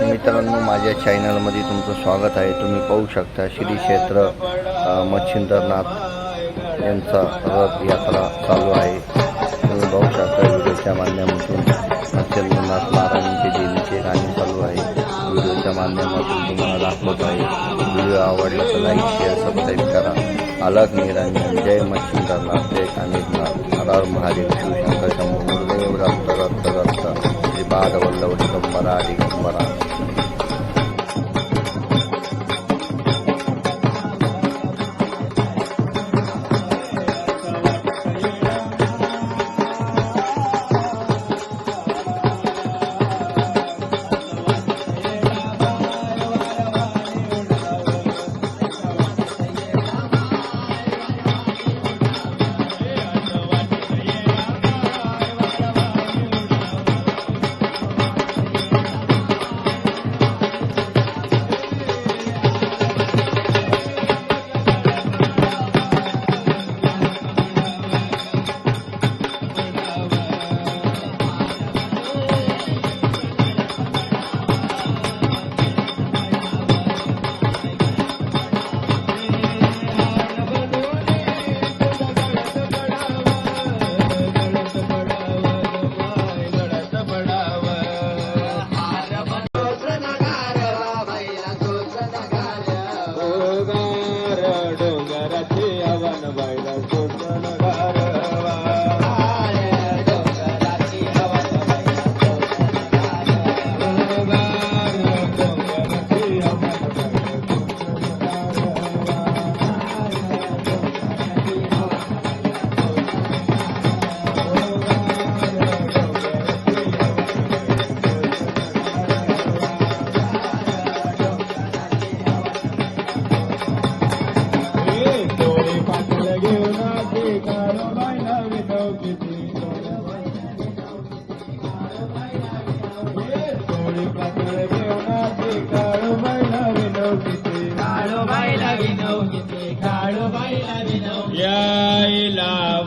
मित्रांनो माझ्या चॅनलमध्ये तुमचं स्वागत आहे. तुम्ही पाहू शकता श्री क्षेत्र मच्छिंद्रनाथ यांचा रथ यात्रा चालू आहे. तुम्ही पाहू शकता व्हिडिओच्या माध्यमातून मच्छिंद्रनाथ महाराजांचे देवीचे गाणे चालू आहे. व्हिडिओच्या माध्यमातून तुम्हाला दाखवत आहे. व्हिडिओ आवडला तर लाईक शेअर सबस्क्राईब करा. अलग निरांजन जय मच्छिंद्रनाथ जय कानिकनाथ हर हर महादेव பாதவல்லவன் கம்பரா அடி கம்பரா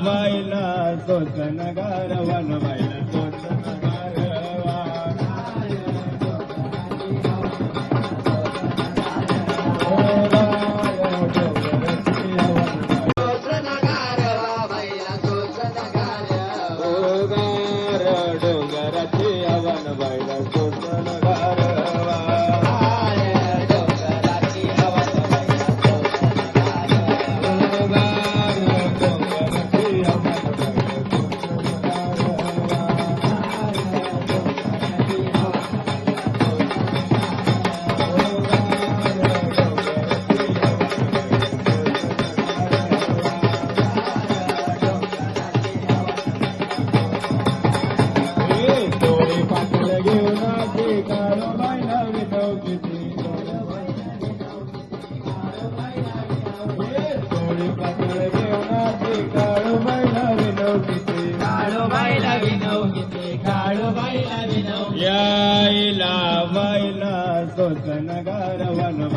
यायला बायला सोसन गारवान. बायला सोसन गारवा ಗಣಗಾರವನವ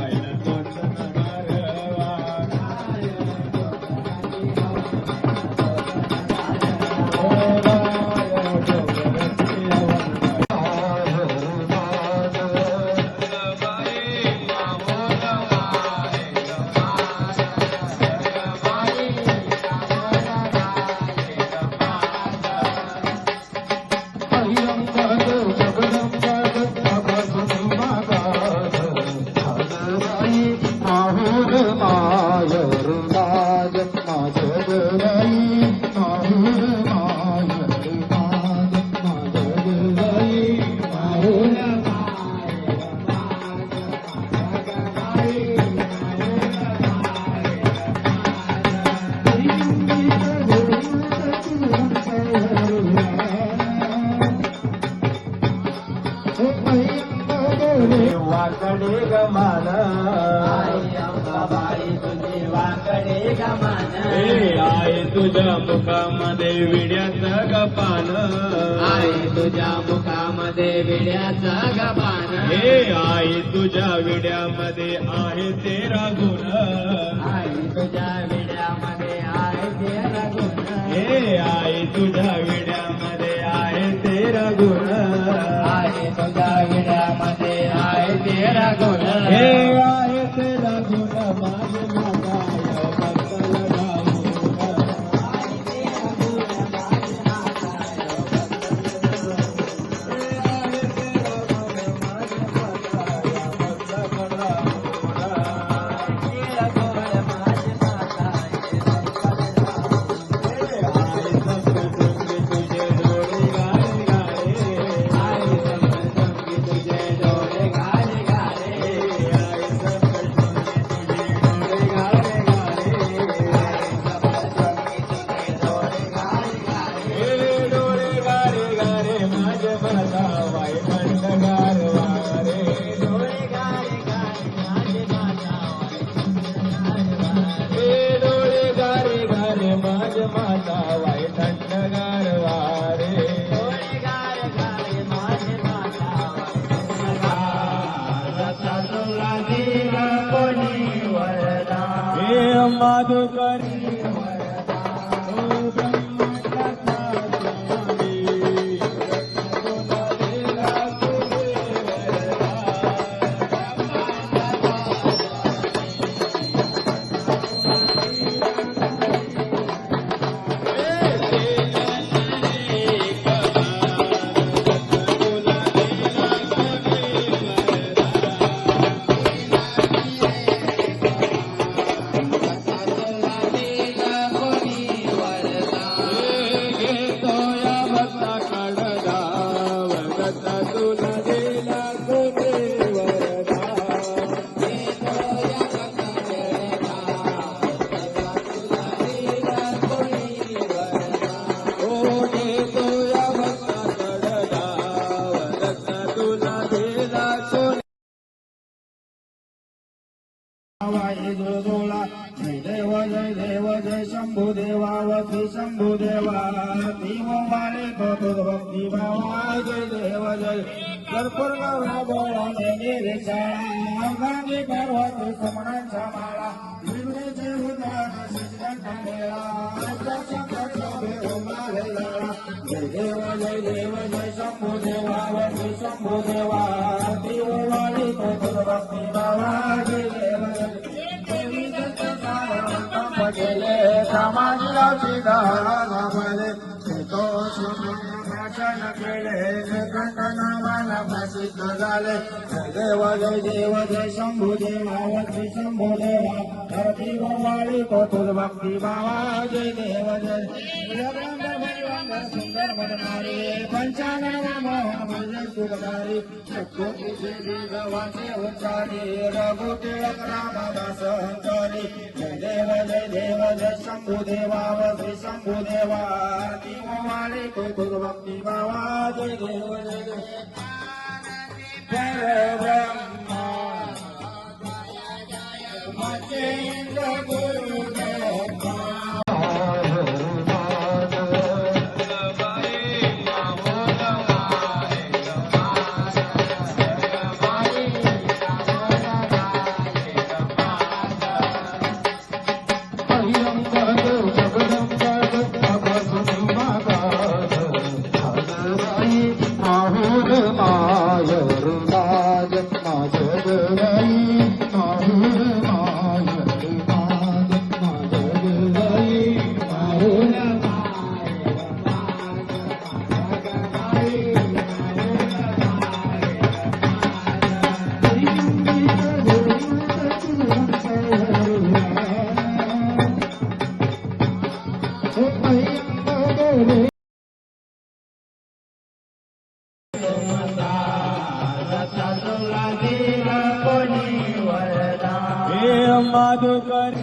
बाई तुझे वाकडे गमान. हे आहे तुझ्या मुखामध्ये विड्याचा गपान. आई तुझ्या मुखामध्ये विड्याचा गबान हे आहे तुझ्या विड्यामध्ये आहे तेरा गुण. आई तुझ्या विड्यामध्ये आहे तेरा गुण. हे आहे तुझ्या विड्यामध्ये आहे तेरा गुण. आहे तुझ्या विड्यामध्ये आहे रघुण हे Amén. गोळाने निरेशाळा गांधी पर्वत समणांच्या माळा विघ्नेचे उदार शिष्यांचा मेळा जय देव जय देव जय शंभू देवा शंभू देवा भक्ती जय देव गेले तो भाषण केले कंठनामाला प्रसिद्ध झाले जय देव जय देव जय शंभू देवा शंभू देवा धरती गोवाळी कोथुर भक्ती बाबा जय देव जय. जगदंब भगवंत सुंदर बदनारी पंचानन मोहन भजन सुखदारी सत्योती गवाचे उच्चारी रघु टिळक जय देव जय देव जय शंभू देवा वसी शंभू देवा. देव वाले कोतुल भक्ती जय देव जय ಕೇಂದ್ರ ಗುರು माधुकरी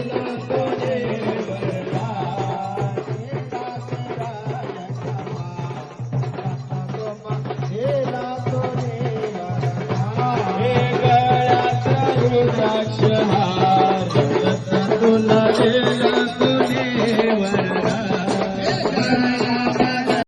Thank you.